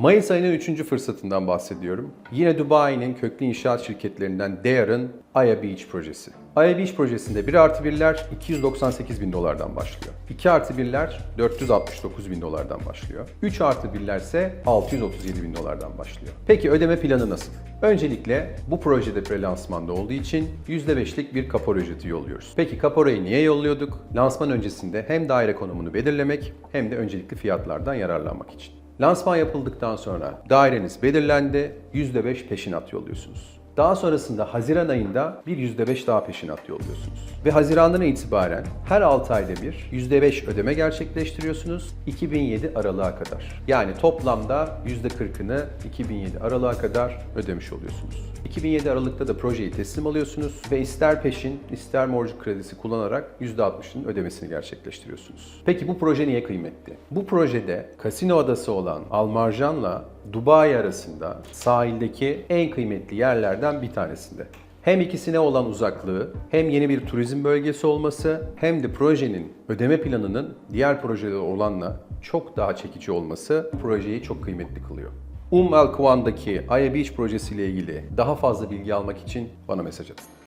Mayıs ayının 3. fırsatından bahsediyorum. Yine Dubai'nin köklü inşaat şirketlerinden Deyar'ın Aya Beach projesi. Aya Beach projesinde 1 artı 1'ler 298 bin dolardan başlıyor. 2 artı 1'ler 469 bin dolardan başlıyor. 3 artı 1'ler ise 637 bin dolardan başlıyor. Peki ödeme planı nasıl? Öncelikle bu projede prelansmanda olduğu için %5'lik bir kapora ücreti yolluyoruz. Peki kaporayı niye yolluyorduk? Lansman öncesinde hem daire konumunu belirlemek hem de öncelikli fiyatlardan yararlanmak için. Lansman yapıldıktan sonra daireniz belirlendi, %5 peşinat yolluyorsunuz. Daha sonrasında Haziran ayında bir %5 daha peşinat yolluyorsunuz. Ve Haziran'dan itibaren her 6 ayda bir %5 ödeme gerçekleştiriyorsunuz 2007 aralığa kadar. Yani toplamda %40'ını 2007 aralığa kadar ödemiş oluyorsunuz. 2007 Aralık'ta da projeyi teslim alıyorsunuz ve ister peşin ister mortgage kredisi kullanarak %60'ın ödemesini gerçekleştiriyorsunuz. Peki bu proje niye kıymetli? Bu projede kasino adası olan Almarjan'la Dubai arasında sahildeki en kıymetli yerlerden bir tanesinde. Hem ikisine olan uzaklığı, hem yeni bir turizm bölgesi olması, hem de projenin ödeme planının diğer projeler olanla çok daha çekici olması projeyi çok kıymetli kılıyor. Um Al Quwan'daki Aya Beach projesiyle ilgili daha fazla bilgi almak için bana mesaj atın.